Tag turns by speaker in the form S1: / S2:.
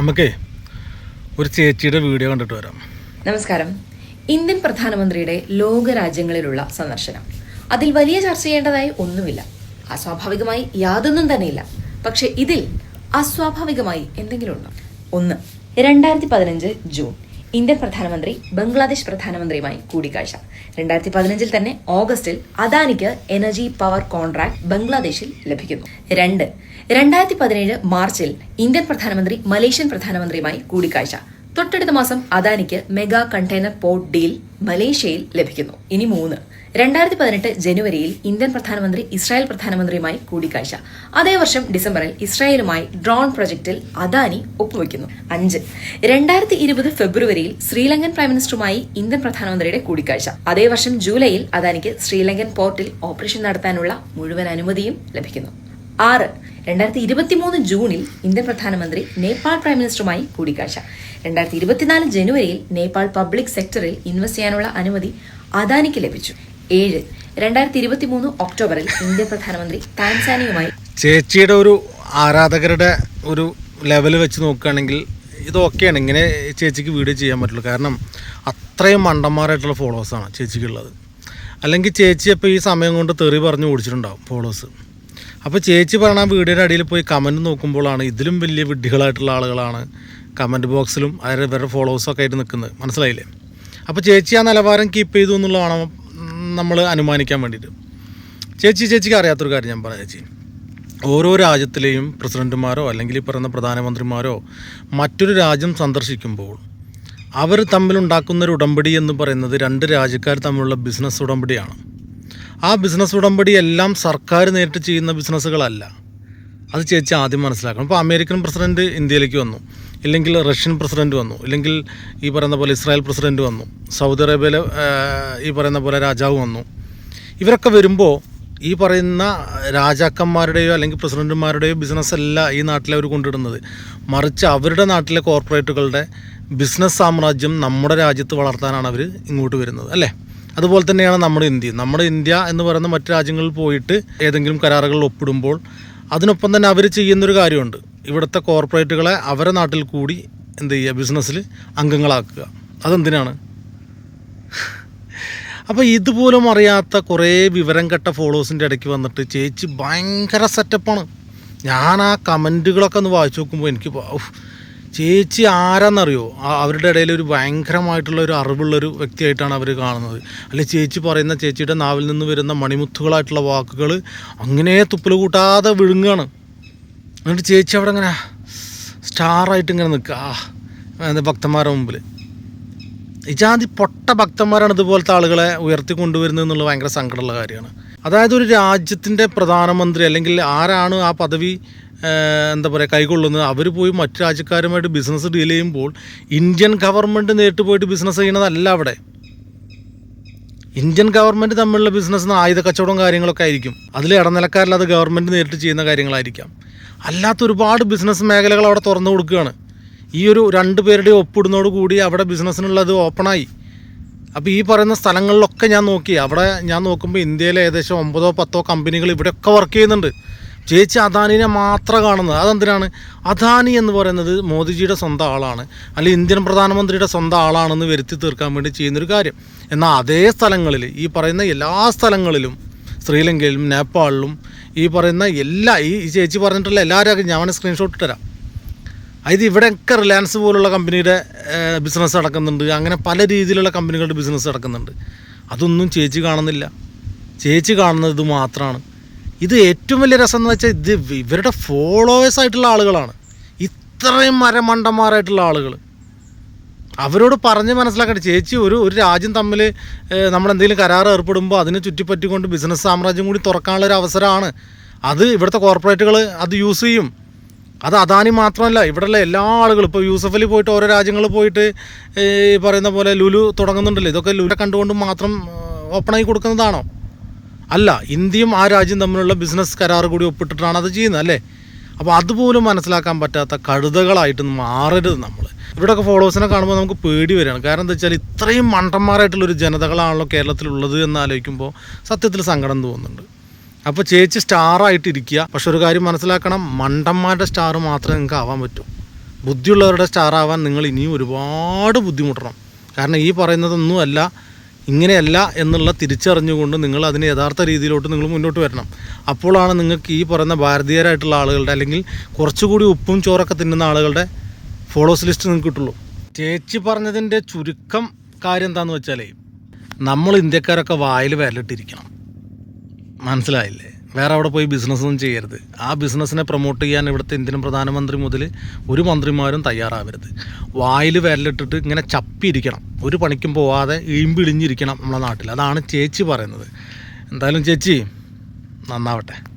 S1: നമുക്കേ ഒരു ചേച്ചിയുടെ വീഡിയോ കണ്ടിട്ട് വരാം.
S2: നമസ്കാരം. ഇന്ത്യൻ പ്രധാനമന്ത്രിയുടെ ലോകരാജ്യങ്ങളിലുള്ള സന്ദർശനം. അതിൽ വലിയ ചർച്ച ചെയ്യേണ്ടതായി ഒന്നുമില്ല. അസ്വാഭാവികമായി യാതൊന്നും തന്നെയില്ല. പക്ഷെ ഇതിൽ അസ്വാഭാവികമായി എന്തെങ്കിലും ഉണ്ടോ ഒന്ന്. രണ്ടായിരത്തി പതിനഞ്ച് ജൂൺ. ഇന്ത്യൻ പ്രധാനമന്ത്രി ബംഗ്ലാദേശ് പ്രധാനമന്ത്രിയുമായി കൂടിക്കാഴ്ച. രണ്ടായിരത്തി പതിനഞ്ചിൽ തന്നെ ഓഗസ്റ്റിൽ അദാനിക്ക് എനർജി പവർ കോൺട്രാക്ട് ബംഗ്ലാദേശിൽ ലഭിക്കുന്നു. രണ്ട്. രണ്ടായിരത്തി പതിനേഴ് മാർച്ചിൽ ഇന്ത്യൻ പ്രധാനമന്ത്രി മലേഷ്യൻ പ്രധാനമന്ത്രിയുമായി കൂടിക്കാഴ്ച. തൊട്ടടുത്ത മാസം അദാനിക്ക് മെഗാ കണ്ടെയ്നർ പോർട്ട് ഡീൽ മലേഷ്യയിൽ ലഭിക്കുന്നു. ഇനി മൂന്ന്. രണ്ടായിരത്തി പതിനെട്ട് ജനുവരിയിൽ ഇന്ത്യൻ പ്രധാനമന്ത്രി ഇസ്രായേൽ പ്രധാനമന്ത്രിയുമായി കൂടിക്കാഴ്ച. അതേ വർഷം ഡിസംബറിൽ ഇസ്രായേലുമായി ഡ്രോൺ പ്രൊജക്ടിൽ അദാനി ഒപ്പുവെക്കുന്നു. അഞ്ച്. രണ്ടായിരത്തി ഇരുപത് ഫെബ്രുവരിയിൽ ശ്രീലങ്കൻ പ്രൈം മിനിസ്റ്ററുമായി ഇന്ത്യൻ പ്രധാനമന്ത്രിയുടെ കൂടിക്കാഴ്ച. അതേ വർഷം ജൂലൈയിൽ അദാനിക്ക് ശ്രീലങ്കൻ പോർട്ടിൽ ഓപ്പറേഷൻ നടത്താനുള്ള മുഴുവൻ അനുമതിയും ലഭിക്കുന്നു. ആറ്. രണ്ടായിരത്തി ഇരുപത്തിമൂന്ന് ജൂണിൽ ഇന്ത്യൻ പ്രധാനമന്ത്രി നേപ്പാൾ പ്രൈം മിനിസ്റ്ററുമായി കൂടിക്കാഴ്ച. രണ്ടായിരത്തി ഇരുപത്തിനാല് ജനുവരിയിൽ നേപ്പാൾ പബ്ലിക് സെക്ടറിൽ ഇൻവെസ്റ്റ് ചെയ്യാനുള്ള അനുമതി അദാനിക്ക് ലഭിച്ചു. ഏഴ്. രണ്ടായിരത്തി ഇരുപത്തിമൂന്ന് ഒക്ടോബറിൽ ഇന്ത്യൻ പ്രധാനമന്ത്രി താൻസാനിയുമായി
S1: ചേച്ചിയുടെ ഒരു ആരാധകരുടെ ഒരു ലെവൽ വെച്ച് നോക്കുകയാണെങ്കിൽ ഇതൊക്കെയാണ് ഇങ്ങനെ ചേച്ചിക്ക് വീഡിയോ ചെയ്യാൻ പറ്റുള്ളൂ. കാരണം അത്രയും മണ്ടന്മാരായിട്ടുള്ള ഫോളോവേഴ്സാണ് ചേച്ചിക്കുള്ളത്. അല്ലെങ്കിൽ ചേച്ചി അപ്പോൾ ഈ സമയം കൊണ്ട് തെറി പറഞ്ഞ് ഓടിച്ചിട്ടുണ്ടാവും ഫോളോവേഴ്സ്. അപ്പോൾ ചേച്ചി പറഞ്ഞ വീഡിയോയുടെ അടിയിൽ പോയി കമന്റ് നോക്കുമ്പോഴാണ് ഇതിലും വലിയ വിഡ്ഢികളായിട്ടുള്ള ആളുകളാണ് കമന്റ് ബോക്സിലും അവരുടെ ഇവരുടെ ഫോളോവേഴ്സൊക്കെ ആയിട്ട് നിൽക്കുന്നത്. മനസ്സിലായില്ലേ? അപ്പോൾ ചേച്ചി ആ നിലവാരം കീപ്പ് ചെയ്തു എന്നുള്ളതാണ് നമ്മൾ അനുമാനിക്കാൻ വേണ്ടിയിട്ട്. ചേച്ചി ചേച്ചിക്ക് അറിയാത്തൊരു കാര്യം ഞാൻ പറയാം ചേച്ചി. ഓരോ രാജ്യത്തിലെയും പ്രസിഡന്റുമാരോ അല്ലെങ്കിൽ ഈ പറയുന്ന പ്രധാനമന്ത്രിമാരോ മറ്റൊരു രാജ്യം സന്ദർശിക്കുമ്പോൾ അവർ തമ്മിലുണ്ടാക്കുന്ന ഒരു ഉടമ്പടി എന്ന് പറയുന്നത് രണ്ട് രാജ്യക്കാർ തമ്മിലുള്ള ബിസിനസ് ഉടമ്പടിയാണ്. ആ ബിസിനസ് ഉടമ്പടി എല്ലാം സർക്കാർ നേരിട്ട് ചെയ്യുന്ന ബിസിനസ്സുകളല്ല അത് ചേച്ചി ആദ്യം മനസ്സിലാക്കണം. ഇപ്പോൾ അമേരിക്കൻ പ്രസിഡന്റ് ഇന്ത്യയിലേക്ക് വന്നു. ഇല്ലെങ്കിൽ റഷ്യൻ പ്രസിഡന്റ് വന്നു. ഇല്ലെങ്കിൽ ഈ പറയുന്ന പോലെ ഇസ്രായേൽ പ്രസിഡന്റ് വന്നു. സൗദി അറേബ്യയിലെ ഈ പറയുന്ന പോലെ രാജാവ് വന്നു. ഇവരൊക്കെ വരുമ്പോൾ ഈ പറയുന്ന രാജാക്കന്മാരുടെയോ അല്ലെങ്കിൽ പ്രസിഡന്റുമാരുടെയോ ബിസിനസ് അല്ല ഈ നാട്ടിലെ അവർ കൊണ്ടിടുന്നത്. മറിച്ച് അവരുടെ നാട്ടിലെ കോർപ്പറേറ്റുകളുടെ ബിസിനസ് സാമ്രാജ്യം നമ്മുടെ രാജ്യത്ത് വളർത്താനാണ് അവർ ഇങ്ങോട്ട് വരുന്നത്. അല്ലേ? അതുപോലെ തന്നെയാണ് നമ്മുടെ ഇന്ത്യ. നമ്മുടെ ഇന്ത്യ എന്ന് പറയുന്ന മറ്റു രാജ്യങ്ങളിൽ പോയിട്ട് ഏതെങ്കിലും കരാറുകൾ ഒപ്പിടുമ്പോൾ അതിനൊപ്പം തന്നെ അവർ ചെയ്യുന്നൊരു കാര്യമുണ്ട്. ഇവിടുത്തെ കോർപ്പറേറ്റുകളെ അവരെ നാട്ടിൽ കൂടി എന്ത് ചെയ്യുക? ബിസിനസ്സിൽ അംഗങ്ങളാക്കുക. അതെന്തിനാണ്? അപ്പോൾ ഇതുപോലും അറിയാത്ത കുറേ വിവരം കെട്ട ഫോളോവേഴ്സിന്റെ ഇടയ്ക്ക് വന്നിട്ട് ചേച്ചി ഭയങ്കര സെറ്റപ്പാണ് ഞാൻ ആ കമന്റുകളൊക്കെ ഒന്ന് വായിച്ചു നോക്കുമ്പോൾ എനിക്ക് ചേച്ചി ആരാന്നറിയോ? അവരുടെ ഇടയിൽ ഒരു ഭയങ്കരമായിട്ടുള്ള ഒരു അറിവുള്ളൊരു വ്യക്തിയായിട്ടാണ് അവർ കാണുന്നത്. അല്ലെ ചേച്ചി പറയുന്ന ചേച്ചിയുടെ നാവിൽ നിന്ന് വരുന്ന മണിമുത്തുകളായിട്ടുള്ള വാക്കുകൾ അങ്ങനെ തുപ്പൽ കൂട്ടാതെ വിഴുങ്ങുകയാണ് എന്നിട്ട് ചേച്ചി അവിടെ ഇങ്ങനെ സ്റ്റാറായിട്ട് ഇങ്ങനെ നിൽക്കുക. ഭക്തന്മാരുടെ മുമ്പിൽ ഇജാതി പൊട്ട ഭക്തന്മാരാണ് ഇതുപോലത്തെ ആളുകളെ ഉയർത്തി കൊണ്ടുവരുന്നത് ഭയങ്കര സങ്കടമുള്ള കാര്യമാണ്. അതായത് ഒരു രാജ്യത്തിന്റെ പ്രധാനമന്ത്രി അല്ലെങ്കിൽ ആരാണ് ആ പദവി എന്താ പറയുക കൈകൊള്ളുന്നത്. അവർ പോയി മറ്റു രാജ്യക്കാരുമായിട്ട് ബിസിനസ് ഡീൽ ചെയ്യുമ്പോൾ ഇന്ത്യൻ ഗവൺമെന്റ് നേരിട്ട് പോയിട്ട് ബിസിനസ് ചെയ്യണതല്ല അവിടെ. ഇന്ത്യൻ ഗവൺമെന്റ് തമ്മിലുള്ള ബിസിനസ് ആയുധ കച്ചവടം കാര്യങ്ങളൊക്കെ ആയിരിക്കും. അതിൽ ഇടനിലക്കാരില്ലാതെ ഗവൺമെന്റ് നേരിട്ട് ചെയ്യുന്ന കാര്യങ്ങളായിരിക്കാം. അല്ലാത്ത ഒരുപാട് ബിസിനസ് മേഖലകൾ അവിടെ തുറന്നു കൊടുക്കുകയാണ്. ഈ ഒരു രണ്ട് പേരുടെ ഒപ്പിടുന്നതോട് കൂടി അവിടെ ബിസിനസ്സിനുള്ളത് ഓപ്പണായി അപ്പോൾ ഈ പറയുന്ന സ്ഥലങ്ങളിലൊക്കെ ഞാൻ നോക്കി. അവിടെ ഞാൻ നോക്കുമ്പോൾ ഇന്ത്യയിലെ ഏകദേശം ഒമ്പതോ പത്തോ കമ്പനികൾ ഇവിടെയൊക്കെ വർക്ക് ചെയ്യുന്നുണ്ട്. ചേച്ചി അദാനിനെ മാത്രം കാണുന്നത്. അതെന്തിനാണ്? അദാനി എന്ന് പറയുന്നത് മോദിജിയുടെ സ്വന്തം ആളാണ്. അല്ലെങ്കിൽ ഇന്ത്യൻ പ്രധാനമന്ത്രിയുടെ സ്വന്തം ആളാണെന്ന് വരുത്തി തീർക്കാൻ വേണ്ടി ചെയ്യുന്നൊരു കാര്യം. എന്നാൽ അതേ സ്ഥലങ്ങളിൽ ഈ പറയുന്ന എല്ലാ സ്ഥലങ്ങളിലും ശ്രീലങ്കയിലും നേപ്പാളിലും ഈ പറയുന്ന എല്ലാ ഈ ചേച്ചി പറഞ്ഞിട്ടുള്ള എല്ലാവരും ഞാൻ സ്ക്രീൻഷോട്ട് തരാം. അതായത് ഇവിടെയൊക്കെ റിലയൻസ് പോലുള്ള കമ്പനിയുടെ ബിസിനസ് നടക്കുന്നുണ്ട്. അങ്ങനെ പല രീതിയിലുള്ള കമ്പനികളുടെ ബിസിനസ് നടക്കുന്നുണ്ട്. അതൊന്നും ചേച്ചി കാണുന്നില്ല. ചേച്ചി കാണുന്നത് മാത്രമാണ് ഇത് ഏറ്റവും വലിയ രസം എന്ന് വെച്ചാൽ ഇത് ഇവരുടെ ഫോളോവേഴ്സ് ആയിട്ടുള്ള ആളുകളാണ്. ഇത്രയും മരമണ്ടന്മാരായിട്ടുള്ള ആളുകൾ അവരോട് പറഞ്ഞ് മനസ്സിലാക്കട്ടെ ചേച്ചി ഒരു ഒരു രാജ്യം തമ്മിൽ നമ്മളെന്തെങ്കിലും കരാർ ഏർപ്പെടുമ്പോൾ അതിനെ ചുറ്റിപ്പറ്റിക്കൊണ്ട് ബിസിനസ് സാമ്രാജ്യം കൂടി തുറക്കാനുള്ള ഒരു അവസരമാണ് അത് ഇവിടുത്തെ കോർപ്പറേറ്റുകൾ അത് യൂസ് ചെയ്യും. അത് അദാനി മാത്രമല്ല ഇവിടെയുള്ള എല്ലാ ആളുകളും. ഇപ്പോൾ യൂസഫലി പോയിട്ട് ഓരോ രാജ്യങ്ങളിൽ പോയിട്ട് ഈ പറയുന്ന പോലെ ലുലു തുടങ്ങുന്നുണ്ടല്ലോ. ഇതൊക്കെ ലുലു കണ്ടുകൊണ്ട് മാത്രം ഓപ്പണായി കൊടുക്കുന്നതാണോ? അല്ല ഇന്ത്യയും ആ രാജ്യം തമ്മിലുള്ള ബിസിനസ് കരാർ കൂടി ഒപ്പിട്ടിട്ടാണ് അത് ചെയ്യുന്നത് അല്ലേ? അപ്പോൾ അതുപോലും മനസ്സിലാക്കാൻ പറ്റാത്ത കഴുതകളായിട്ട് മാറരുത് നമ്മൾ ഇവിടെയൊക്കെ ഫോളോവേഴ്സിനെ കാണുമ്പോൾ നമുക്ക് പേടി വരികയാണ്. കാരണം എന്താ വെച്ചാൽ ഇത്രയും മണ്ടന്മാരായിട്ടുള്ളൊരു ജനതകളാണല്ലോ കേരളത്തിലുള്ളത് എന്ന് ആലോചിക്കുമ്പോൾ സത്യത്തിൽ സങ്കടം തോന്നുന്നുണ്ട്. അപ്പോൾ ചേച്ചി സ്റ്റാറായിട്ടിരിക്കുക. പക്ഷെ ഒരു കാര്യം മനസ്സിലാക്കണം മണ്ടന്മാരുടെ സ്റ്റാർ മാത്രമേ നിങ്ങൾക്ക് ആവാൻ പറ്റൂ. ബുദ്ധിയുള്ളവരുടെ സ്റ്റാർ ആവാൻ നിങ്ങൾ ഇനിയും ഒരുപാട് ബുദ്ധിമുട്ടണം. കാരണം ഈ പറയുന്നതൊന്നുമല്ല ഇങ്ങനെയല്ല എന്നുള്ള തിരിച്ചറിഞ്ഞുകൊണ്ട് നിങ്ങൾ അതിന് യഥാർത്ഥ രീതിയിലോട്ട് നിങ്ങൾ മുന്നോട്ട് വരണം. അപ്പോഴാണ് നിങ്ങൾക്ക് ഈ പറയുന്ന ഭാരതീയരായിട്ടുള്ള ആളുകളുടെ അല്ലെങ്കിൽ കുറച്ചുകൂടി ഉപ്പും ചോറൊക്കെ തിന്നുന്ന ആളുകളുടെ ഫോളോസ് ലിസ്റ്റ് നിങ്ങൾക്ക് കിട്ടുള്ളൂ. ചേച്ചി പറഞ്ഞതിന്റെ ചുരുക്കം കാര്യം എന്താണെന്ന് വെച്ചാലേ നമ്മൾ ഇന്ത്യക്കാരൊക്കെ വായിൽ വിരലിട്ടിരിക്കണം. മനസ്സിലായില്ലേ? വേറെ അവിടെ പോയി ബിസിനസ് ഒന്നും ചെയ്യരുത്. ആ ബിസിനസ്സിനെ പ്രൊമോട്ട് ചെയ്യാൻ ഇവിടുത്തെ ഇന്ത്യൻ പ്രധാനമന്ത്രി മുതൽ ഒരു മന്ത്രിമാരും തയ്യാറാവരുത്. വായിൽ വിരലിട്ടിട്ട് ഇങ്ങനെ ചപ്പിയിരിക്കണം. ഒരു പണിക്കും പോവാതെ ഈമ്പിളിഞ്ഞിരിക്കണം നമ്മളെ നാട്ടിൽ അതാണ് ചേച്ചി പറയുന്നത്. എന്തായാലും ചേച്ചി നന്നാവട്ടെ.